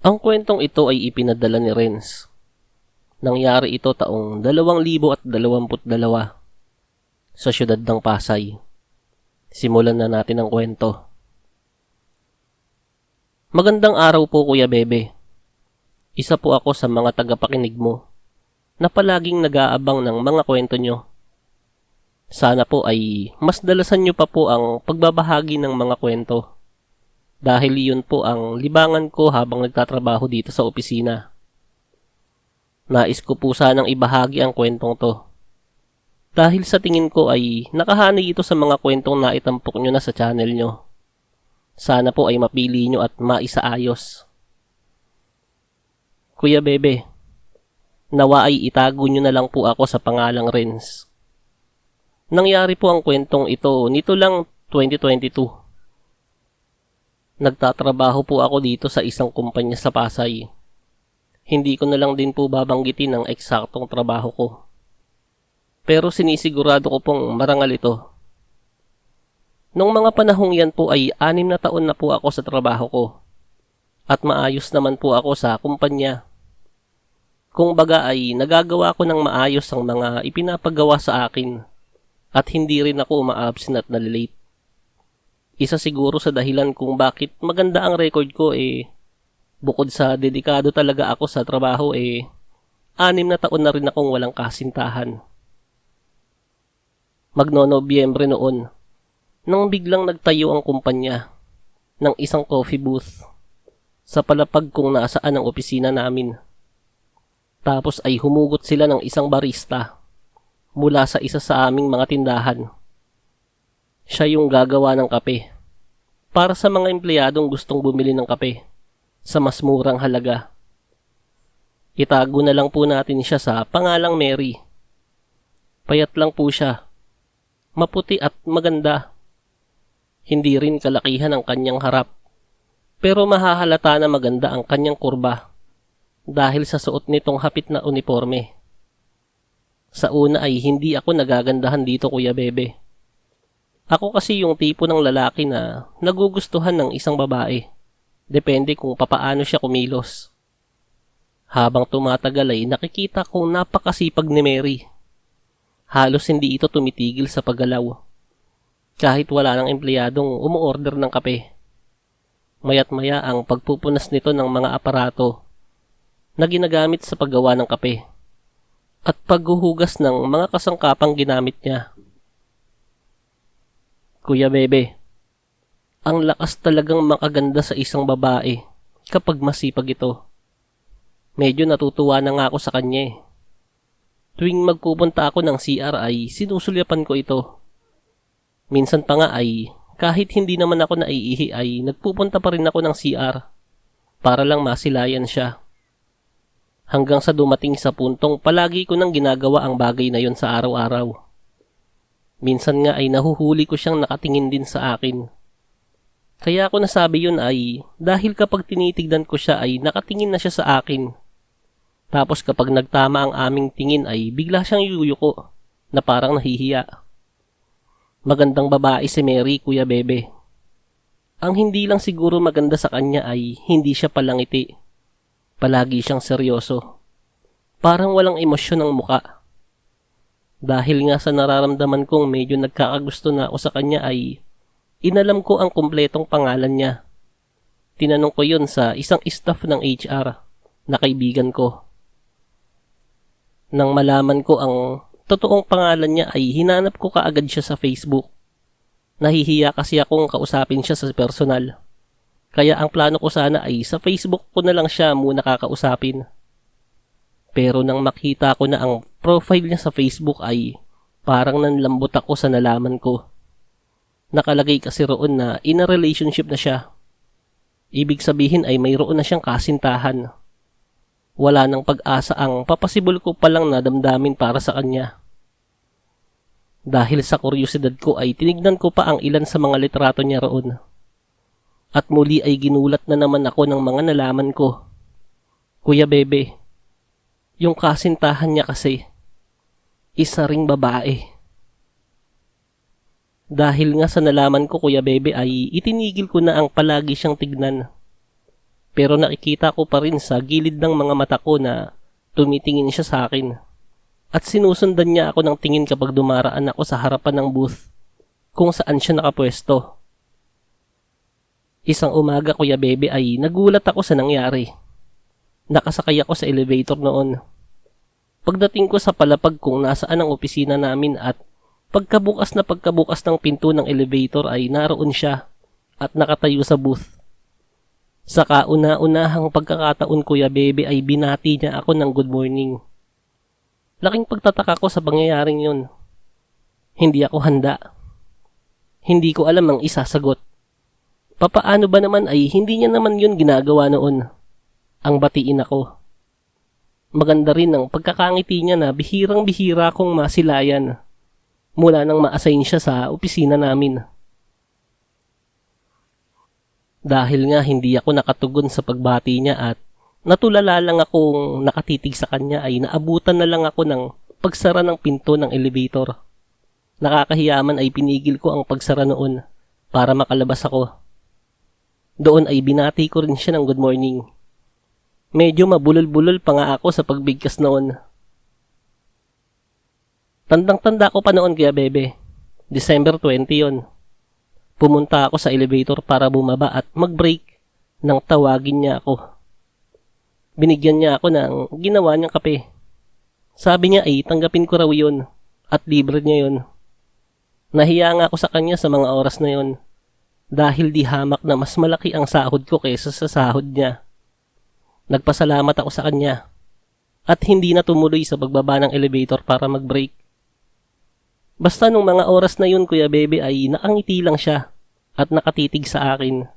Ang kwentong ito ay ipinadala ni Renz. Nangyari ito taong 2022 sa siyudad ng Pasay. Simulan na natin ang kwento. Magandang araw po Kuya Bebe. Isa po ako sa mga tagapakinig mo na palaging nag-aabang ng mga kwento nyo. Sana po ay mas dalasan nyo pa po ang pagbabahagi ng mga kwento dahil iyon po ang libangan ko habang nagtatrabaho dito sa opisina. Nais ko po sanang ibahagi ang kwentong to. Dahil sa tingin ko ay nakahani ito sa mga kwentong naitampok nyo na sa channel nyo. Sana po ay mapili nyo at maisaayos. Kuya Bebe, nawa ay itago nyo na lang po ako sa pangalang Renz. Nangyari po ang kwentong ito nito lang 2022 Nagtatrabaho po ako dito sa isang kumpanya sa Pasay. Hindi ko na lang din po babanggitin ang eksaktong trabaho ko. Pero sinisigurado ko pong marangal ito. Nung mga panahong yan po ay anim na taon na po ako sa trabaho ko. At maayos naman po ako sa kumpanya. Kung baga ay nagagawa ko ng maayos ang mga ipinapagawa sa akin at hindi rin ako uma-absent at nalilate isa siguro sa dahilan kung bakit maganda ang record ko eh bukod sa dedikado talaga ako sa trabaho eh anim na taon na rin akong walang kasintahan. Magno-Nobyembre noon nang biglang nagtayo ang kumpanya ng isang coffee booth sa palapag kung nasaan ang opisina namin. Tapos ay humugot sila ng isang barista mula sa isa sa aming mga tindahan siya yung gagawa ng kape. Para sa mga empleyadong gustong bumili ng kape sa mas murang halaga. Itago na lang po natin siya sa pangalang Mary. Payat lang po siya. Maputi at maganda. Hindi rin kalakihan ang kanyang harap. Pero mahahalata na maganda ang kanyang kurba dahil sa suot nitong hapit na uniforme. Sa una ay hindi ako nagagandahan dito Kuya Bebe ako kasi yung tipo ng lalaki na nagugustuhan ng isang babae. Depende kung papaano siya kumilos. Habang tumatagal ay nakikita kong napakasipag ni Mary. Halos hindi ito tumitigil sa paggalaw. Kahit wala ng empleyadong umuorder ng kape. Mayat maya ang pagpupunas nito ng mga aparato na ginagamit sa paggawa ng kape at paghuhugas ng mga kasangkapang ginamit niya Kuya Bebe, ang lakas talagang makaganda sa isang babae kapag masipag ito. Medyo natutuwa na nga ako sa kanya eh. Tuwing magpupunta ako ng CR ay sinusulyapan ko ito. Minsan pa nga ay kahit hindi naman ako naiihi ay nagpupunta pa rin ako ng CR para lang masilayan siya. Hanggang sa dumating sa puntong palagi ko nang ginagawa ang bagay na yon sa araw-araw. Minsan nga ay nahuhuli ko siyang nakatingin din sa akin. Kaya ako nasabi yun ay dahil kapag tinitignan ko siya ay nakatingin na siya sa akin. Tapos kapag nagtama ang aming tingin ay bigla siyang yuyuko na parang nahihiya. Magandang babae si Mary, Kuya Bebe. Ang hindi lang siguro maganda sa kanya ay hindi siya palangiti. Palagi siyang seryoso. Parang walang emosyon ang muka. Dahil nga sa nararamdaman kong medyo nagkakagusto na ako sa kanya ay inalam ko ang kumpletong pangalan niya. Tinanong ko yun sa isang staff ng HR na kaibigan ko. Nang malaman ko ang totoong pangalan niya ay hinanap ko kaagad siya sa Facebook. Nahihiya kasi akong kausapin siya sa personal. Kaya ang plano ko sana ay sa Facebook ko na lang siya muna kakausapin. Pero nang makita ko na ang profile niya sa Facebook ay parang nanlambot ako sa nalaman ko. Nakalagay kasi roon na in a relationship na siya. Ibig sabihin ay mayroon na siyang kasintahan. Wala nang pag-asa ang papasibol ko palang nadamdamin para sa kanya. Dahil sa kuryosidad ko ay tinignan ko pa ang ilan sa mga litrato niya roon. At muli ay ginulat na naman ako ng mga nalaman ko. Kuya Bebe, yung kasintahan niya kasi, isa ring babae. Dahil nga sa nalaman ko Kuya Bebe ay itinigil ko na ang palagi siyang tignan. Pero nakikita ko pa rin sa gilid ng mga mata ko na tumitingin siya sa akin. At sinusundan niya ako ng tingin kapag dumaraan ako sa harapan ng booth kung saan siya nakapwesto. Isang umaga kuya bebe ay nagulat ako sa nangyari. Nakasakay ako sa elevator noon. Pagdating ko sa palapag kung nasaan ang opisina namin at pagkabukas na pagkabukas ng pinto ng elevator ay naroon siya at nakatayo sa booth. Sa kauna-unahang pagkakataon kuya bebe ay binati niya ako ng good morning. Laking pagtataka ko sa pangyayaring yun. Hindi ako handa. Hindi ko alam ang isasagot. Papaano ba naman ay hindi niya naman yun ginagawa noon. Ang batiin ako. Maganda rin ang pagkakangiti niya na bihirang bihira kong masilayan mula nang ma-assign siya sa opisina namin. Dahil nga hindi ako nakatugon sa pagbati niya at natulala lang akong nakatitig sa kanya ay naabutan na lang ako ng pagsara ng pinto ng elevator. Nakakahiyaman ay pinigil ko ang pagsara noon para makalabas ako. Doon ay binati ko rin siya ng good morning. Medyo mabulol-bulol pa nga ako sa pagbigkas noon. Tandang-tanda ko pa noon kaya bebe. December 20 yon. Pumunta ako sa elevator para bumaba at mag-break nang tawagin niya ako. Binigyan niya ako ng ginawa niyang kape. Sabi niya ay tanggapin ko raw yun at libre niya yun. Nahiya nga ako sa kanya sa mga oras na yun dahil di hamak na mas malaki ang sahod ko kaysa sa sahod niya. Nagpasalamat ako sa kanya at hindi na tumuloy sa pagbaba ng elevator para mag-break. Basta nung mga oras na yun, Kuya Bebe, ay nakangiti lang siya at nakatitig sa akin.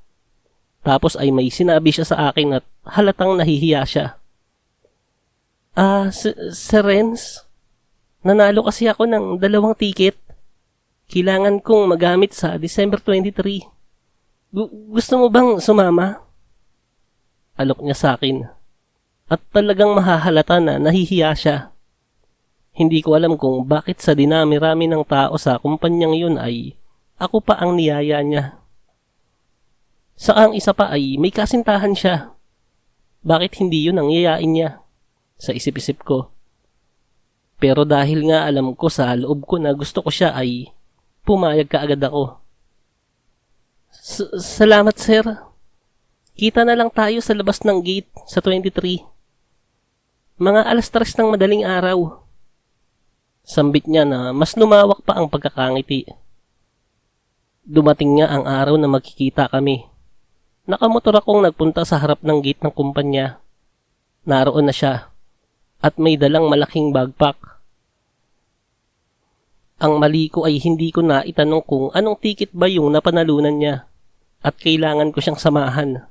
Tapos ay may sinabi siya sa akin at halatang nahihiya siya. Ah, Sir Renz, nanalo kasi ako ng dalawang ticket. Kailangan kong magamit sa December 23. Gu- gusto mo bang sumama? Alok niya sa akin. At talagang mahahalata na nahihiya siya. Hindi ko alam kung bakit sa dinami-rami ng tao sa kumpanyang yun ay ako pa ang niyaya niya. Sa ang isa pa ay may kasintahan siya. Bakit hindi yun ang yayain niya? Sa isip-isip ko. Pero dahil nga alam ko sa loob ko na gusto ko siya ay pumayag ka agad ako. S- Salamat sir. Kita na lang tayo sa labas ng gate sa 23. Mga alas tres ng madaling araw. Sambit niya na mas lumawak pa ang pagkakangiti. Dumating niya ang araw na magkikita kami. Nakamotor akong nagpunta sa harap ng gate ng kumpanya. Naroon na siya at may dalang malaking backpack. Ang mali ko ay hindi ko na itanong kung anong ticket ba yung napanalunan niya at kailangan ko siyang samahan.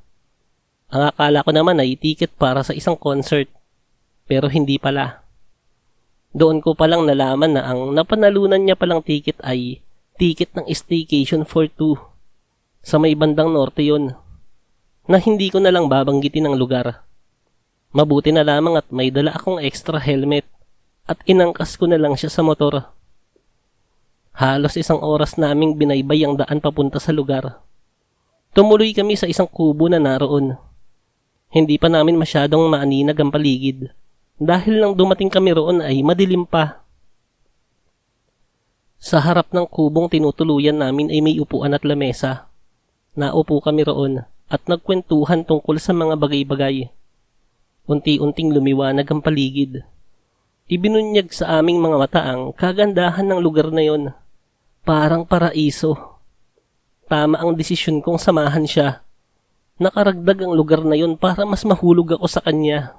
Ang akala ko naman ay ticket para sa isang concert pero hindi pala. Doon ko palang nalaman na ang napanalunan niya palang ticket ay ticket ng staycation for two. Sa may bandang norte yon na hindi ko na lang babanggitin ang lugar. Mabuti na lamang at may dala akong extra helmet at inangkas ko na lang siya sa motor. Halos isang oras naming binaybay ang daan papunta sa lugar. Tumuloy kami sa isang kubo na naroon. Hindi pa namin masyadong maaninag ang paligid dahil nang dumating kami roon ay madilim pa. Sa harap ng kubong tinutuluyan namin ay may upuan at lamesa. Naupo kami roon at nagkwentuhan tungkol sa mga bagay-bagay. Unti-unting lumiwanag ang paligid. Ibinunyag sa aming mga mata ang kagandahan ng lugar na yon. Parang paraiso. Tama ang desisyon kong samahan siya. Nakaragdag ang lugar na yon para mas mahulog ako sa kanya.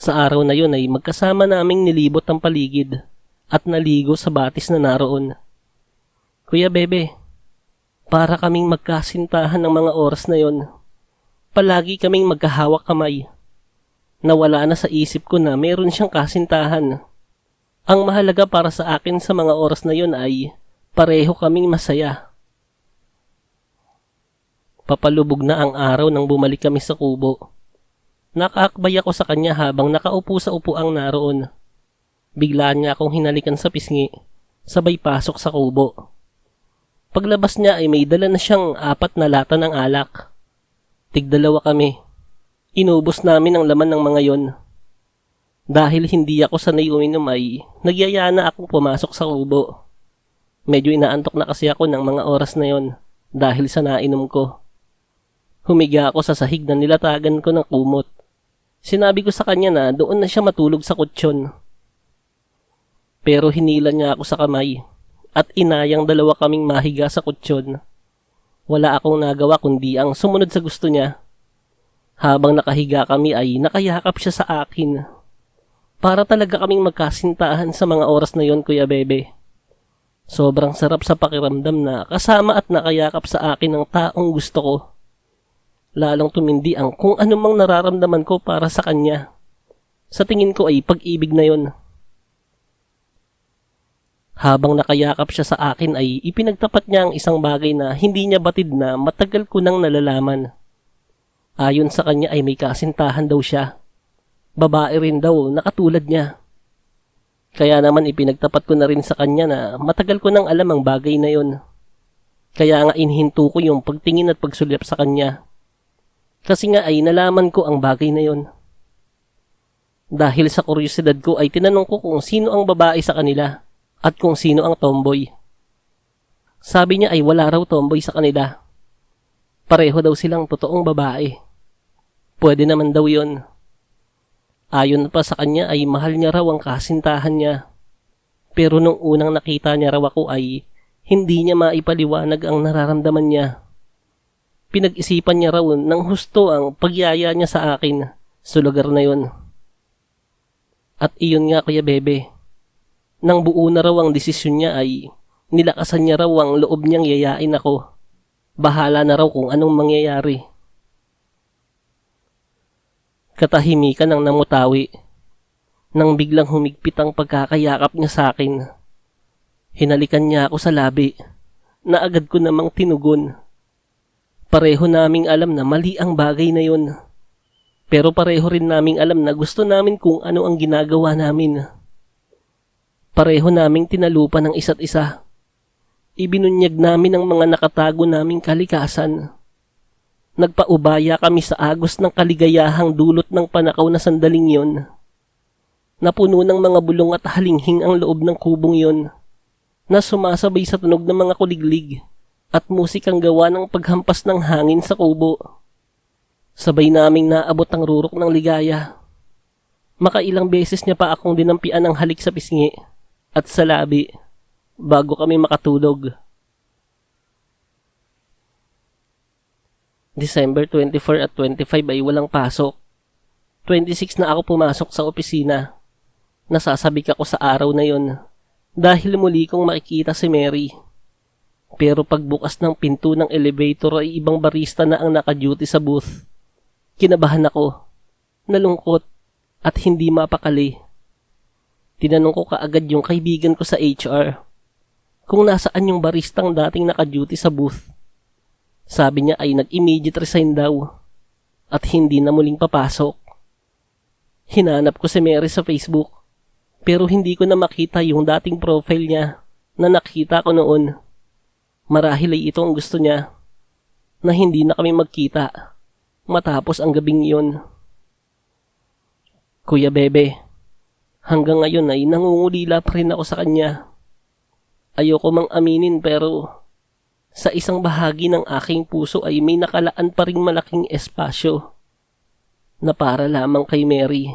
Sa araw na yon ay magkasama naming nilibot ang paligid at naligo sa batis na naroon. Kuya Bebe, para kaming magkasintahan ng mga oras na yon. Palagi kaming magkahawak kamay. Nawala na sa isip ko na meron siyang kasintahan. Ang mahalaga para sa akin sa mga oras na yon ay pareho kaming masaya. Papalubog na ang araw nang bumalik kami sa kubo. Nakaakbay ako sa kanya habang nakaupo sa upuang naroon. Bigla niya akong hinalikan sa pisngi, sabay pasok sa kubo. Paglabas niya ay may dala na siyang apat na lata ng alak. Tigdalawa kami. Inubos namin ang laman ng mga yon. Dahil hindi ako sanay uminom ay nagyaya na akong pumasok sa kubo. Medyo inaantok na kasi ako ng mga oras na yon dahil sa nainom ko. Humiga ako sa sahig na nilatagan ko ng kumot. Sinabi ko sa kanya na doon na siya matulog sa kutsyon. Pero hinila niya ako sa kamay at inayang dalawa kaming mahiga sa kutsyon. Wala akong nagawa kundi ang sumunod sa gusto niya. Habang nakahiga kami ay nakayakap siya sa akin. Para talaga kaming magkasintahan sa mga oras na yon, Kuya Bebe. Sobrang sarap sa pakiramdam na kasama at nakayakap sa akin ng taong gusto ko. Lalong tumindi ang kung anumang nararamdaman ko para sa kanya. Sa tingin ko ay pag-ibig na yon. Habang nakayakap siya sa akin ay ipinagtapat niya ang isang bagay na hindi niya batid na matagal ko nang nalalaman. Ayon sa kanya ay may kasintahan daw siya. Babae rin daw, nakatulad niya. Kaya naman ipinagtapat ko na rin sa kanya na matagal ko nang alam ang bagay na yon. Kaya nga inhinto ko yung pagtingin at pagsulyap sa kanya. Kasi nga ay nalaman ko ang bagay na yon. Dahil sa kuryosidad ko ay tinanong ko kung sino ang babae sa kanila at kung sino ang tomboy. Sabi niya ay wala raw tomboy sa kanila. Pareho daw silang totoong babae. Pwede naman daw yon. Ayon pa sa kanya ay mahal niya raw ang kasintahan niya. Pero nung unang nakita niya raw ako ay hindi niya maipaliwanag ang nararamdaman niya. Pinag-isipan niya raw ng husto ang pagyaya niya sa akin sa lugar na yon. At iyon nga kuya bebe, nang buo na raw ang desisyon niya ay nilakasan niya raw ang loob niyang yayain ako. Bahala na raw kung anong mangyayari. Katahimikan ang namutawi nang biglang humigpit ang pagkakayakap niya sa akin. Hinalikan niya ako sa labi na agad ko namang tinugon. Pareho naming alam na mali ang bagay na yon. Pero pareho rin naming alam na gusto namin kung ano ang ginagawa namin. Pareho naming tinalupan ng isa't isa. Ibinunyag namin ang mga nakatago naming kalikasan. Nagpaubaya kami sa agos ng kaligayahang dulot ng panakaw na sandaling yon. Napuno ng mga bulong at halinghing ang loob ng kubong yon na sumasabay sa tunog ng mga kuliglig at musikang gawa ng paghampas ng hangin sa kubo. Sabay naming naabot ang rurok ng ligaya. Makailang beses niya pa akong dinampian ng halik sa pisngi at sa labi bago kami makatulog. December 24 at 25 ay walang pasok. 26 na ako pumasok sa opisina. Nasasabik ako sa araw na yon dahil muli kong makikita si Mary. Pero pagbukas ng pinto ng elevator ay ibang barista na ang naka-duty sa booth. Kinabahan ako, nalungkot, at hindi mapakali. Tinanong ko kaagad yung kaibigan ko sa HR kung nasaan yung baristang dating naka-duty sa booth. Sabi niya ay nag-immediate resign daw at hindi na muling papasok. Hinanap ko si Mary sa Facebook pero hindi ko na makita yung dating profile niya na nakita ko noon. Marahil ay ito ang gusto niya na hindi na kami magkita matapos ang gabing iyon. Kuya Bebe, hanggang ngayon ay nangungulila pa rin ako sa kanya. Ayoko mang aminin pero sa isang bahagi ng aking puso ay may nakalaan pa ring malaking espasyo na para lamang kay Mary.